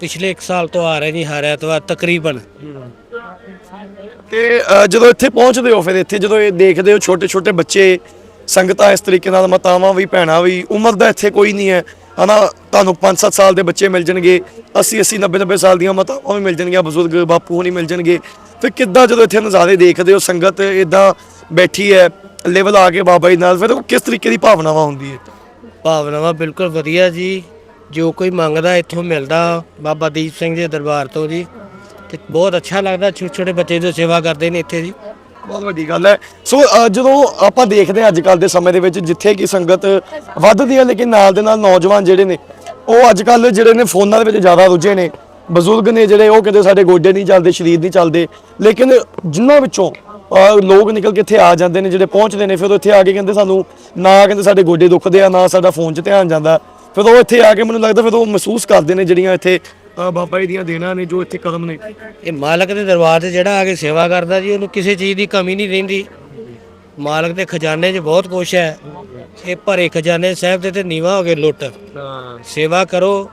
ਪਿਛਲੇ 1 ਸਾਲ ਤੋਂ ਆ ਰਹੇ ਜੀ ਹਰ ਐਤਵਾਰ ਤਕਰੀਬਨ। ਤੇ ਅ, ਜਦੋਂ ਇੱਥੇ ਪਹੁੰਚਦੇ ਹੋ ਫਿਰ ਇੱਥੇ ਜਦੋਂ ਇਹ ਦੇਖਦੇ ਹੋ ਛੋਟੇ ਛੋਟੇ ਬੱਚੇ ਸੰਗਤਾਂ ਇਸ ਤਰੀਕੇ ਨਾਲ ਮਾਤਾਵਾਂ ਵੀ ਭੈਣਾਂ ਵੀ ਉਮਰ ਦਾ ਇੱਥੇ ਕੋਈ ਨਹੀਂ ਹੈ। ਹਨਾ ਤੁਹਾਨੂੰ 5-7 ਸਾਲ ਦੇ ਬੱਚੇ ਮਿਲ ਜਾਣਗੇ 80 80 90 90 ਸਾਲ ਦੀਆਂ ਮਾਤਾਵਾਂ ਵੀ ਮਿਲ ਜਾਣਗੀਆਂ ਬਜ਼ੁਰਗ ਬਾਪੂ ਨਹੀਂ ਮਿਲ ਜਾਣਗੇ। ਫਿਰ ਕਿੱਦਾਂ ਜਦੋਂ ਇੱਥੇ ਨਜ਼ਾਰੇ ਦੇਖਦੇ ਹੋ ਸੰਗਤ ਇਦਾਂ ਬੈਠੀ ਹੈ ਲੈਵਲ ਆ ਕੇ ਬਾਬਾ ਜੀ ਨਾਲ ਫਿਰ ਉਹ ਕਿਸ ਤਰੀਕੇ ਦੀ ਭਾਵਨਾਵਾਂ ਹੁੰਦੀ ਹੈ? ਭਾਵਨਾਵਾਂ ਬਿਲਕੁਲ ਵਧੀਆ ਜੀ। ਜੋ ਕੋਈ ਮੰਗਦਾ ਇੱਥੋਂ ਮਿਲਦਾ ਬਾਬਾ ਦੀਪ ਸਿੰਘ ਦੇ ਦਰਬਾਰ ਤੋਂ ਜੀ। ਤੇ ਬਹੁਤ ਅੱਛਾ ਲੱਗਦਾ ਛੋਟੇ ਛੋਟੇ ਬੱਚੇ ਦੀ ਸੇਵਾ ਕਰਦੇ ਨੇ ਇੱਥੇ ਜੀ। ਬਹੁਤ ਵੱਡੀ ਗੱਲ ਹੈ। ਸੋ ਅ, ਜਦੋਂ ਆਪਾਂ ਦੇਖਦੇ ਹਾਂ ਅੱਜ ਕੱਲ ਦੇ ਸਮੇਂ ਦੇ ਵਿੱਚ ਜਿੱਥੇ ਕਿ ਸੰਗਤ ਵੱਧਦੀ ਹੈ ਲੇਕਿਨ ਨਾਲ ਦੇ ਨਾਲ ਨੌਜਵਾਨ ਜਿਹੜੇ ਨੇ ਉਹ ਅੱਜ ਕੱਲ ਜਿਹੜੇ ਨੇ ਫੋਨਾਂ ਦੇ ਵਿੱਚ ਜ਼ਿਆਦਾ ਰੁੱਝੇ ਨੇ। ਬਜ਼ੁਰਗ ਨੇ ਜਿਹੜੇ ਉਹ ਕਹਿੰਦੇ ਸਾਡੇ ਗੋਡੇ ਨਹੀਂ ਚੱਲਦੇ ਸਰੀਰ ਨਹੀਂ ਚੱਲਦੇ। ਲੇਕਿਨ ਜਿਨ੍ਹਾਂ ਵਿੱਚੋਂ ਅ, ਲੋਕ ਨਿਕਲ ਕੇ ਇੱਥੇ ਆ ਜਾਂਦੇ ਨੇ ਜਿਹੜੇ ਪਹੁੰਚਦੇ ਨੇ ਫਿਰ ਉਹ ਇੱਥੇ ਆ ਕੇ ਕਹਿੰਦੇ ਸਾਨੂੰ ਨਾ ਕਹਿੰਦੇ ਸਾਡੇ ਗੋਡੇ ਦੁਖਦੇ ਆ ਨਾ ਸਾਡਾ ਫੋਨ 'ਚ ਧਿਆਨ ਜਾਂਦਾ। ਫਿਰ ਉਹ ਇੱਥੇ ਆ ਕੇ ਮੈਨੂੰ ਲੱਗਦਾ ਫਿਰ ਉਹ ਮਹਿਸੂਸ ਕਰਦੇ ਨੇ ਜਿਹੜੀਆਂ ਇੱਥੇ ਅ, ਬਾਬਾ ਜੀ ਦੀਆਂ ਦੇਣਾ ਨੇ ਜੋ ਇੱਥੇ ਕਦਮ ਨੇ। ਇਹ ਮਾਲਕ ਦੇ ਦਰਬਾਰ ਤੇ ਜਿਹੜਾ ਆ ਕੇ ਸੇਵਾ ਕਰਦਾ ਜੀ ਉਹਨੂੰ ਕਿਸੇ ਚੀਜ਼ ਦੀ ਕਮੀ ਨਹੀਂ ਰਹਿੰਦੀ। ਮਾਲਕ ਦੇ ਖਜ਼ਾਨੇ 'ਚ ਬਹੁਤ ਕੁਛ ਹੈ। ਇਹ ਭਰੇ ਖਜ਼ਾਨੇ ਸਾਹਿਬ ਦੇ ਤੇ ਨੀਵਾ ਹੋ ਗਏ ਲੁੱਟ। ਸੇਵਾ ਕਰੋ।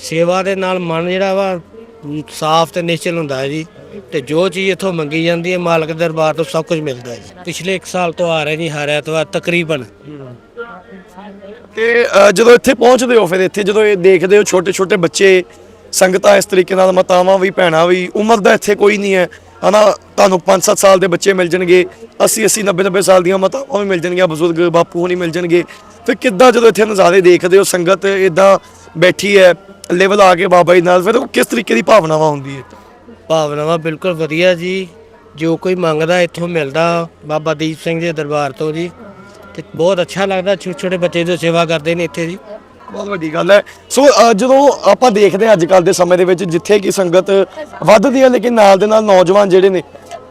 ਸੇਵਾ ਦੇ ਨਾਲ ਮਨ ਜਿਹੜਾ ਵਾ ਸਾਫ਼ ਤੇ ਨਿਸ਼ਚਲ ਹੁੰਦਾ ਹੈ ਜੀ। ਤੇ ਜੋ ਚੀਜ਼ ਇਥੋਂ ਮੰਗੀ ਜਾਂਦੀ ਹੈ ਮਾਲਕ ਦੇ ਦਰਬਾਰ ਤੋਂ ਸਭ ਕੁਝ ਮਿਲਦਾ ਹੈ ਜੀ। ਪਿਛਲੇ 1 ਸਾਲ ਤੋਂ ਆ ਰਹੇ ਜੀ ਹਰ ਐਤਵਾਰ ਤਕਰੀਬਨ ਤੇ ਅ, ਜਦੋਂ ਇੱਥੇ ਪਹੁੰਚਦੇ ਹੋ ਫਿਰ ਇੱਥੇ ਜਦੋਂ ਇਹ ਦੇਖਦੇ ਹੋ ਛੋਟੇ ਛੋਟੇ ਬੱਚੇ ਸੰਗਤਾਂ ਇਸ ਤਰੀਕੇ ਨਾਲ ਮਾਤਾਵਾਂ ਵੀ ਭੈਣਾਂ ਵੀ ਉਮਰ ਦਾ ਇੱਥੇ ਕੋਈ ਨਹੀਂ ਹੈ। ਹਨਾ ਤੁਹਾਨੂੰ 5-7 ਸਾਲ ਦੇ ਬੱਚੇ ਮਿਲ ਜਾਣਗੇ 80-80 90-90 ਸਾਲ ਦੀਆਂ ਮਾਤਾਵਾਂ ਵੀ ਮਿਲ ਜਾਣਗੀਆਂ ਬਜ਼ੁਰਗ ਬਾਪੂ ਨਹੀਂ ਮਿਲ ਜਾਣਗੇ। ਫਿਰ ਕਿੱਦਾਂ ਜਦੋਂ ਇੱਥੇ ਨਜ਼ਾਰੇ ਦੇਖਦੇ ਹੋ ਸੰਗਤ ਇਦਾਂ ਬੈਠੀ ਹੈ ਲੈਵਲ ਆ ਕੇ ਬਾਬਾ ਜੀ ਨਾਲ ਫਿਰ ਉਹ ਕਿਸ ਤਰੀਕੇ ਦੀ ਭਾਵਨਾਵਾਂ ਹੁੰਦੀ ਹੈ? ਭਾਵਨਾਵਾਂ ਬਿਲਕੁਲ ਵਧੀਆ ਜੀ। ਜੋ ਕੋਈ ਮੰਗਦਾ ਇੱਥੋਂ ਮਿਲਦਾ ਬਾਬਾ ਦੀਪ ਸਿੰਘ ਦੇ ਦਰਬਾਰ ਤੋਂ ਜੀ। ਤੇ ਬਹੁਤ ਅੱਛਾ ਲੱਗਦਾ ਛੋਟੇ ਛੋਟੇ ਬੱਚੇ ਦੀ ਸੇਵਾ ਕਰਦੇ ਨੇ ਇੱਥੇ ਜੀ। ਬਹੁਤ ਵੱਡੀ ਗੱਲ ਹੈ। ਸੋ ਅ, ਜਦੋਂ ਆਪਾਂ ਦੇਖਦੇ ਹਾਂ ਅੱਜ ਕੱਲ ਦੇ ਸਮੇਂ ਦੇ ਵਿੱਚ ਜਿੱਥੇ ਕਿ ਸੰਗਤ ਵੱਧਦੀ ਹੈ ਲੇਕਿਨ ਨਾਲ ਦੇ ਨਾਲ ਨੌਜਵਾਨ ਜਿਹੜੇ ਨੇ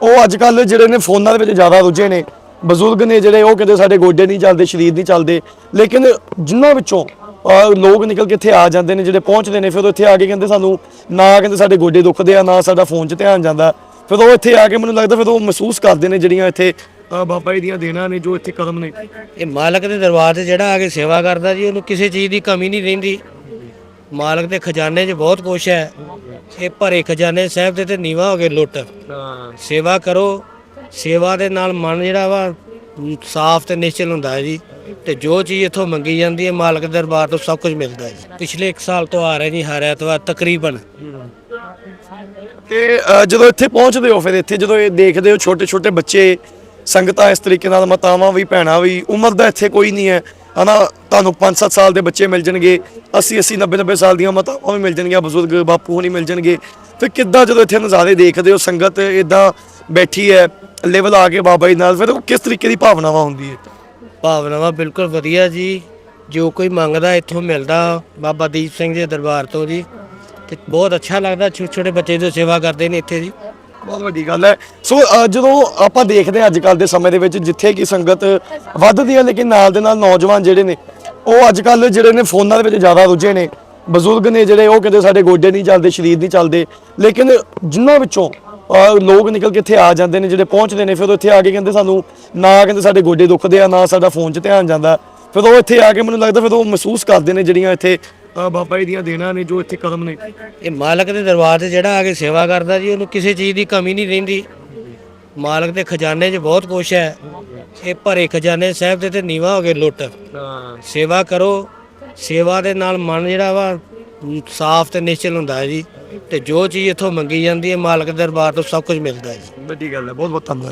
ਉਹ ਅੱਜ ਕੱਲ ਜਿਹੜੇ ਨੇ ਫੋਨਾਂ ਦੇ ਵਿੱਚ ਜ਼ਿਆਦਾ ਰੁੱਝੇ ਨੇ। ਬਜ਼ੁਰਗ ਨੇ ਜਿਹੜੇ ਉਹ ਕਹਿੰਦੇ ਸਾਡੇ ਗੋਡੇ ਨਹੀਂ ਚੱਲਦੇ ਸਰੀਰ ਨਹੀਂ ਚੱਲਦੇ। ਲੇਕਿਨ ਜਿਨ੍ਹਾਂ ਵਿੱਚੋਂ ਅ, ਲੋਕ ਨਿਕਲ ਕੇ ਇੱਥੇ ਆ ਜਾਂਦੇ ਨੇ ਜਿਹੜੇ ਪਹੁੰਚਦੇ ਨੇ ਫਿਰ ਉਹ ਇੱਥੇ ਆ ਕੇ ਕਹਿੰਦੇ ਸਾਨੂੰ ਨਾ ਕਹਿੰਦੇ ਸਾਡੇ ਗੋਡੇ ਦੁਖਦੇ ਆ ਨਾ ਸਾਡਾ ਫੋਨ 'ਚ ਧਿਆਨ ਜਾਂਦਾ। ਫਿਰ ਉਹ ਇੱਥੇ ਆ ਕੇ ਮੈਨੂੰ ਲੱਗਦਾ ਫਿਰ ਉਹ ਮਹਿਸੂਸ ਕਰਦੇ ਨੇ ਜਿਹੜੀਆਂ ਇੱਥੇ ਬਾਬਾ ਜੀ ਦੀਆਂ ਦੇਣਾ ਨੇ ਜੋ ਇੱਥੇ ਕਦਮ ਨੇ। ਇਹ ਮਾਲਕ ਦੇ ਦਰਬਾਰ ਤੇ ਜਿਹੜਾ ਆ ਕੇ ਸੇਵਾ ਕਰਦਾ ਜੀ ਉਹਨੂੰ ਕਿਸੇ ਚੀਜ਼ ਦੀ ਕਮੀ ਨਹੀਂ ਰਹਿੰਦੀ। ਮਾਲਕ ਦੇ ਖਜ਼ਾਨੇ 'ਚ ਬਹੁਤ ਕੁਛ ਹੈ। ਇਹ ਭਰੇ ਖਜ਼ਾਨੇ ਸਾਹਿਬ ਦੇ ਤੇ ਨੀਵਾ ਹੋ ਗਏ ਲੁੱਟ। ਸੇਵਾ ਕਰੋ। ਸੇਵਾ ਦੇ ਨਾਲ ਮਨ ਜਿਹੜਾ ਵਾ ਸਾਫ਼ ਤੇ ਨਿਸ਼ਚਲ ਹੁੰਦਾ ਹੈ ਜੀ। ਤੇ ਜੋ ਚੀਜ਼ ਇਥੋਂ ਮੰਗੀ ਜਾਂਦੀ ਹੈ ਮਾਲਕ ਦੇ ਦਰਬਾਰ ਤੋਂ ਸਭ ਕੁਝ ਮਿਲਦਾ ਹੈ ਜੀ। ਪਿਛਲੇ 1 ਸਾਲ ਤੋਂ ਆ ਰਹੇ ਜੀ ਹਰ ਐਤਵਾਰ ਤਕਰੀਬਨ। ਤੇ ਅ, ਜਦੋਂ ਇੱਥੇ ਪਹੁੰਚਦੇ ਹੋ ਫਿਰ ਇੱਥੇ ਜਦੋਂ ਇਹ ਦੇਖਦੇ ਹੋ ਛੋਟੇ ਛੋਟੇ ਬੱਚੇ ਸੰਗਤਾਂ ਇਸ ਤਰੀਕੇ ਨਾਲ ਮਾਤਾਵਾਂ ਵੀ, ਭੈਣਾਂ ਵੀ, ਉਮਰ ਦਾ ਇੱਥੇ ਕੋਈ ਨਹੀਂ ਹੈ। ਹਨਾ, ਤੁਹਾਨੂੰ 5-7 ਸਾਲ ਦੇ ਬੱਚੇ ਮਿਲ ਜਾਣਗੇ। 80 80 90 90 ਸਾਲ ਦੀਆਂ ਮਾਤਾਵਾਂ ਵੀ ਮਿਲ ਜਾਣਗੀਆਂ, ਬਜ਼ੁਰਗ, ਬਾਪੂ ਨਹੀਂ ਮਿਲ ਜਾਣਗੇ। ਫਿਰ ਕਿੱਦਾਂ ਜਦੋਂ ਇੱਥੇ ਨਜ਼ਾਰੇ ਦੇਖਦੇ ਹੋ, ਸੰਗਤ ਇਦਾਂ ਬੈਠੀ ਹੈ ਲੈਵਲ ਆ ਕੇ ਬਾਬਾ ਜੀ ਨਾਲ, ਫਿਰ ਉਹ ਕਿਸ ਤਰੀਕੇ ਦੀ ਭਾਵਨਾਵਾਂ ਹੁੰਦੀ ਹੈ? ਭਾਵਨਾਵਾਂ ਬਿਲਕੁਲ ਵਧੀਆ ਜੀ। ਜੋ ਕੋਈ ਮੰਗਦਾ, ਇੱਥੋਂ ਮਿਲਦਾ ਬਾਬਾ ਦੀਪ ਸਿੰਘ ਦੇ ਦਰਬਾਰ ਤੋਂ ਜੀ। ਤੇ ਬਹੁਤ ਅੱਛਾ ਲੱਗਦਾ ਛੋਟੇ ਛੋਟੇ ਬੱਚੇ ਦੀ ਸੇਵਾ ਕਰਦੇ ਨੇ ਇੱਥੇ ਜੀ। ਬਹੁਤ ਵੱਡੀ ਗੱਲ ਹੈ। ਸੋ ਅ, ਜਦੋਂ ਆਪਾਂ ਦੇਖਦੇ ਹਾਂ ਅੱਜ ਕੱਲ ਦੇ ਸਮੇਂ ਦੇ ਵਿੱਚ ਜਿੱਥੇ ਕਿ ਸੰਗਤ ਵੱਧਦੀ ਹੈ ਲੇਕਿਨ ਨਾਲ ਦੇ ਨਾਲ ਨੌਜਵਾਨ ਜਿਹੜੇ ਨੇ ਉਹ ਅੱਜ ਕੱਲ ਜਿਹੜੇ ਨੇ ਫੋਨਾਂ ਦੇ ਵਿੱਚ ਜ਼ਿਆਦਾ ਰੁੱਝੇ ਨੇ। ਬਜ਼ੁਰਗ ਨੇ ਜਿਹੜੇ ਉਹ ਕਹਿੰਦੇ ਸਾਡੇ ਗੋਡੇ ਨਹੀਂ ਚੱਲਦੇ ਸਰੀਰ ਨਹੀਂ ਚੱਲਦੇ। ਲੇਕਿਨ ਜਿਨ੍ਹਾਂ ਵਿੱਚੋਂ ਅ, ਲੋਕ ਨਿਕਲ ਕੇ ਇੱਥੇ ਆ ਜਾਂਦੇ ਨੇ ਜਿਹੜੇ ਪਹੁੰਚਦੇ ਨੇ ਫਿਰ ਉਹ ਇੱਥੇ ਆ ਕੇ ਕਹਿੰਦੇ ਸਾਨੂੰ ਨਾ ਕਹਿੰਦੇ ਸਾਡੇ ਗੋਡੇ ਦੁਖਦੇ ਆ ਨਾ ਸਾਡਾ ਫੋਨ 'ਚ ਧਿਆਨ ਜਾਂਦਾ। ਫਿਰ ਉਹ ਇੱਥੇ ਆ ਕੇ ਮੈਨੂੰ ਲੱਗਦਾ ਫਿਰ ਉਹ ਮਹਿਸੂਸ ਕਰਦੇ ਨੇ ਜਿਹੜੀਆਂ ਇੱਥੇ ਅ, ਬਾਬਾ ਜੀ ਦੀਆਂ ਦੇਣਾ ਨੇ ਜੋ ਇੱਥੇ ਕਦਮ ਨੇ। ਇਹ ਮਾਲਕ ਦੇ ਦਰਬਾਰ ਤੇ ਜਿਹੜਾ ਆ ਕੇ ਸੇਵਾ ਕਰਦਾ ਜੀ ਉਹਨੂੰ ਕਿਸੇ ਚੀਜ਼ ਦੀ ਕਮੀ ਨਹੀਂ ਰਹਿੰਦੀ। ਮਾਲਕ ਦੇ ਖਜ਼ਾਨੇ 'ਚ ਬਹੁਤ ਕੁਛ ਹੈ। ਇਹ ਭਰੇ ਖਜ਼ਾਨੇ ਸਾਹਿਬ ਦੇ ਤੇ ਨੀਵਾ ਹੋ ਗਏ ਲੁੱਟ। ਸੇਵਾ ਕਰੋ। ਸੇਵਾ ਦੇ ਨਾਲ ਮਨ ਜਿਹੜਾ ਵਾ ਸਾਫ਼ ਤੇ ਨਿਸ਼ਚਲ ਹੁੰਦਾ ਹੈ ਜੀ। ਤੇ ਜੋ ਚੀਜ਼ ਇਥੋਂ ਮੰਗੀ ਜਾਂਦੀ ਹੈ ਮਾਲਕ ਦੇ ਦਰਬਾਰ ਤੋਂ ਸਭ ਕੁਝ ਮਿਲਦਾ ਹੈ ਜੀ। ਵੱਡੀ ਗੱਲ ਹੈ। ਬਹੁਤ ਬਹੁਤ ਧੰਨਵਾਦ।